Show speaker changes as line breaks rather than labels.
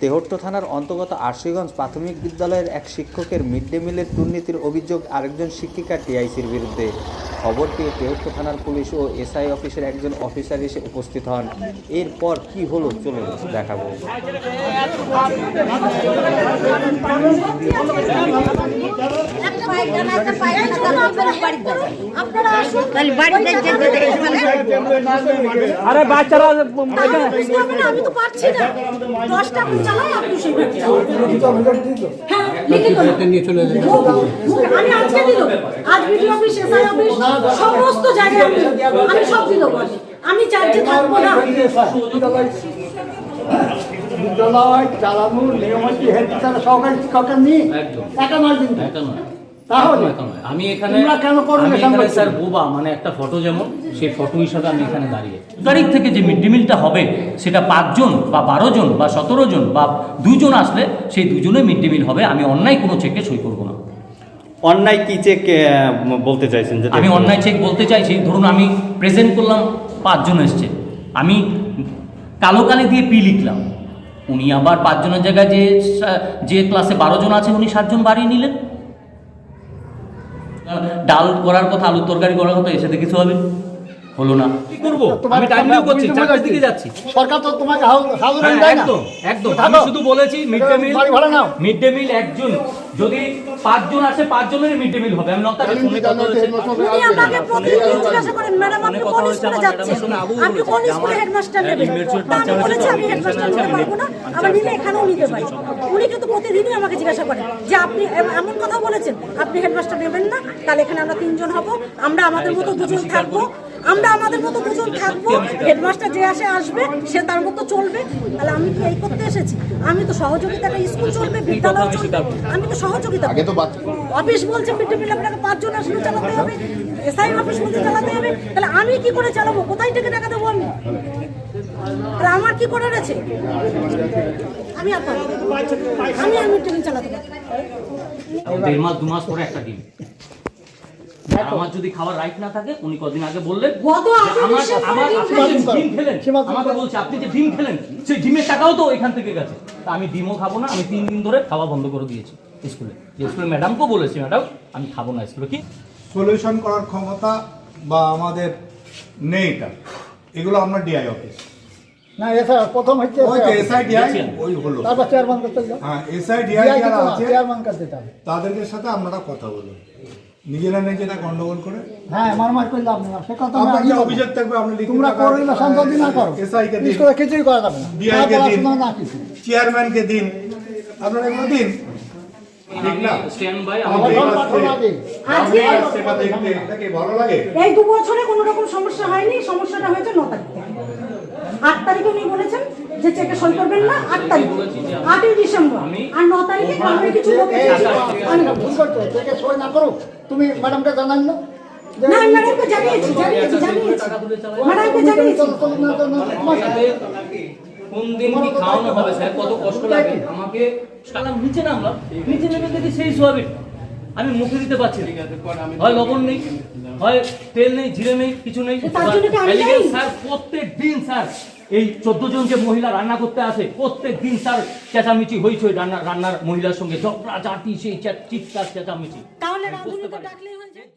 তেহট্ট থানার অন্তর্গত আশিগঞ্জ প্রাথমিক বিদ্যালয়ের এক শিক্ষকের মিড ডে মিলের দুর্নীতির অভিযোগ আরেকজন শিক্ষিকা টিআইসির বিরুদ্ধে। খবর পেয়ে তেহট্ট থানার পুলিশ ও এসআই অফিসের একজন অফিসার এসে উপস্থিত হন। এরপর কি হলো চলে দেখাবো।
আরে বাচ্চারা
তাহলে বুঝতে হবে আমি তো পারছি না। দশটা চালাই আপনি হ্যাঁ লিখিত না। মুখে- আমি আজকে দিল আজ বিডিও অফিস এসআই অফিস সমস্ত জায়গায় আমি আমি সব আমি চার্জে থাকব না।
বিদ্যালয় চালানোর নিয়ম হচ্ছে হেড টিচার সহকারী শিক্ষকের নিয়ে
একদম।
একা নয়। কিন্তু তাহলে
আমি এখানে
কেন?
স্যার বোবা মানে একটা ফটো যেমন সেই ফটো হিসাবে আমি এখানে দাঁড়িয়ে। তারিখ থেকে যে মিড ডে মিলটা হবে সেটা পাঁচজন বা বারো জন বা সতেরো জন বা দুজন আসলে সেই দুজনে মিড ডে মিল হবে। আমি অন্যায় কোনো চেকে সই করব না।
অন্যায় কি চেক বলতে চাইছেন? যে
আমি অন্যায় চেক বলতে চাইছি। ধরুন আমি প্রেজেন্ট করলাম পাঁচজন এসছে। আমি কালো কালি দিয়ে পি লিখলাম। উনি আবার পাঁচজনের জায়গায় যে যে ক্লাসে বারো জন আছে উনি সাতজন বাড়িয়ে নিলেন। ডাল করার কথা আলুর তরকারি করার কথা এসে সাথে কিছু হবে? হলো না। কি করব? আমি টাইম
তোমরা
করছি চারটার দিকে যাচ্ছি।
সরকার তো তোমাকে হাউ- হাউস
হ্যাঁ, একদম একদম। আমি শুধু বলেছি মিড ডে মিল
বাড়ি
মিড ডে মিল একজন। যদি পাঁচজন আসে পাঁচজনের মিড ডে মিল হবে। আমি ফোনে কথা
আমাকে প্রতিদিন জিজ্ঞাসা করেন ম্যাডাম আপনি কোন স্কুলে যাচ্ছেন? আপনি কোন স্কুলে হেডমাস্টার নেবেন? তা আমি বলেছি আমি হেডমাস্টার নিতে পারব না আবার নিলে এখানেও নিতে পারি। উনি কিন্তু প্রতিদিনই আমাকে জিজ্ঞাসা করেন যে আপনি এমন কথা বলেছেন আপনি হেডমাস্টার নেবেন না তাহলে এখানে আমরা তিনজন হব আমরা আমাদের মতো দুজন থাকব। আমরা আমাদের মতো দুজন থাকব হেডমাস্টার যে আসে আসবে সে তার মতো চলবে। তাহলে আমি কি এই করতে এসেছি? আমি তো সহযোগিতাটা স্কুল চলবে বিদ্যালয় চলবে। আমি তো সহযোগিতা অফিস বলছে মিড ডে মিল আপনাকে পাঁচজন আসলে চালাতে হবে এসআই অফিস বলছে চালাতে হবে। তাহলে আমি কি করে চালাবো? কোথায় থেকে টাকা দেবো আমি? তাহলে আমার কি করার আছে? আমি না। আমি ডে মিল চালাতে পারব। না।
দেড় মাস দু মাস পরে একটা ডিম আর আমার যদি খাওয়ার রাইট না থাকে উনি কদিন আগে বললেন আমার
ডিম
খেলেন আমাকে বলছে আপনি যে ডিম খেলেন সেই ডিমের টাকাও তো এখান থেকে গেছে। তা আমি ডিমও খাব না আমি তিন দিন ধরে খাওয়া বন্ধ করে দিয়েছি স্কুলে। স্কুলে ম্যাডামকেও বলেছি ম্যাডাম আমি খাব না স্কুলে। কি?
সলিউশন করার ক্ষমতা বা আমাদের নেই এটা। এগুলো আমরা ডিআই অফিস
না এসআই প্রথম হচ্ছে
এসআই ডিআই ওই হলো।
তারপর চেয়ারম্যান করতে
হ্যাঁ এসআই ডিআই যারা আছে
চেয়ারম্যান করতে
তাদেরকে সাথে আমরা কথা বলব নিজেরা নিজেরা গন্ডগোল করে?
হ্যাঁ মারমার করলে আপনি না সে কথা
আপনার
আমি
অভিযোগ থাকবে? আপনি লিখিত
তোমরা করো না সংসদই না করো।
এসআই কে দিন।
স্কুলে কিছুই করা যাবে না। না
কে দিন।
পড়াশোনা না কিছু।
চেয়ারম্যানকে দিন। আপনারা এগুলো দিন। ঠিক না?
স্ট্যান্ড বাই
আমার
আমার
এই
আজকে
সেটা দেখতে এটা ভালো লাগে?
এই দু বছরে কোনো রকম সমস্যা হয়নি। সমস্যাটা হয়েছে ন তারিখে। আট তারিখে উনি বলেছেন যে চেকে সই করবেন না। আট তারিখ। আটই ডিসেম্বর। আর ন তারিখে কিছু লোক আমি
ভুল সই না করো তুমি ম্যাডামকে জানান না?
ম্যাডামকে জানিয়েছি জানিয়েছি জানিয়েছি। ম্যাডামকে জানিয়েছি।
কোন দিন কি খাওয়ানো হবে স্যার? কত কষ্ট লাগে? আমাকে নিচে নামলাম। নিচে নেমে দেখি সেই সোয়াবিন। আমি মুখে দিতে পারছি না। হয় লবণ নেই হয় তেল নেই জিরে নেই কিছু নেই? স্যার প্রত্যেক দিন স্যার এই চোদ্দ জনকে যে মহিলা রান্না করতে আসে প্রত্যেক দিন তার চেঁচামেচি হয়েছে রান্না রান্নার মহিলার সঙ্গে। ঝগড়া জাতি সেই চিৎকার চেঁচামেচি।
তাহলে রাঁধুনিকে ডাকলেই হয়ে যায়।